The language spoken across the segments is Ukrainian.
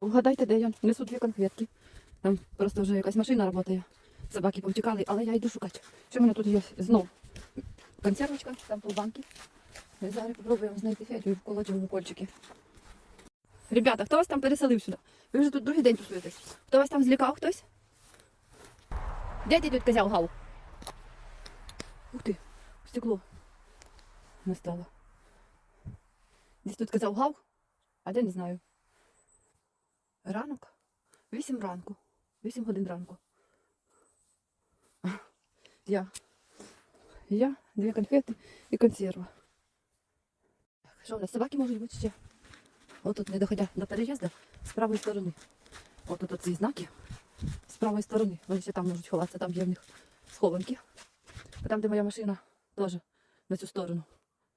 Угадайте, де я несу дві конфетки. Там просто вже якась машина працює. Собаки повтікали, але я йду шукати. Що в мене тут є знов консервочка, там полбанки. Зараз спробуємо знайти Федю і вколоти йому кольчики. Ребята, хто вас там переселив сюди? Ви вже тут другий день тусуєтесь. Хто вас там злякав хтось? Де тут козяв гав? Ух ти, стекло не стало. Десь тут казав гав, а де не знаю. Ранок? Вісім ранку. Вісім годин ранку. Я. Я, дві конфети і консерва. Що у нас собаки можуть бути ще? От тут, не доходя до переїзду, з правої сторони. От тут ці знаки. З правої сторони. Вони ще там можуть ховатися, там є в них схованки. А Там, де моя машина, теж на цю сторону.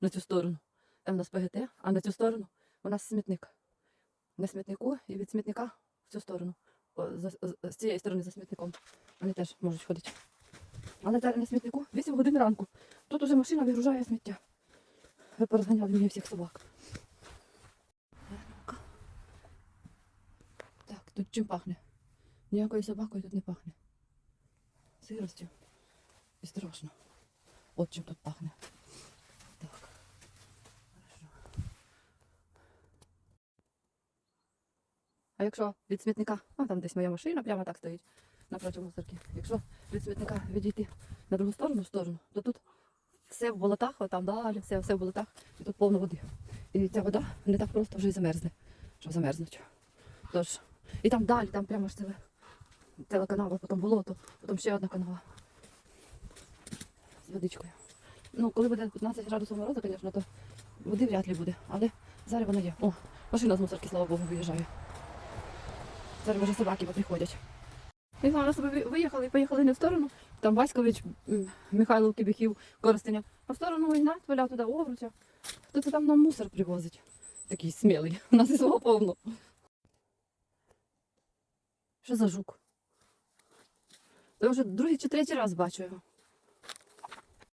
На цю сторону. Там у нас ПГТ, а на цю сторону у нас смітник. На смітнику і від смітника в цю сторону. О, за- з- цієї сторони за смітником. Вони теж можуть ходити. Але зараз на смітнику 8 годин ранку. Тут уже машина вигружає сміття. Ви порозганяли мені всіх собак. Так, тут чим пахне? Ніякою собакою тут не пахне. Сиростю. І страшно. От чим тут пахне. Так. Хорошо. А якщо від смітника, а там десь моя машина прямо так стоїть напроти мусорки. Якщо від смітника відійти на другу сторону, сторону, то тут все в болотах, там далі, все, все в болотах, і тут повно води. І ця вода не так просто вже й замерзне, щоб замерзнуть. Тож, і там далі, там прямо ж ціле, ціла канава, потім болото, потім ще одна канава. З водичкою. Ну, коли буде 15 градусів морозу, звісно, то води вряд ли буде. Але зараз вона є. О, машина з мусорки, слава Богу, виїжджає. Зараз вже собаки приходять. І зараз ви- виїхали і поїхали не в сторону. Там Васькович, Михайло Кібіхів, Коростеня, а в сторону Ігнат, Валя туди Овруча. Хто це там нам мусор привозить? Такий смілий. У нас і свого повно. Що за жук? Я вже другий чи третій раз бачу його.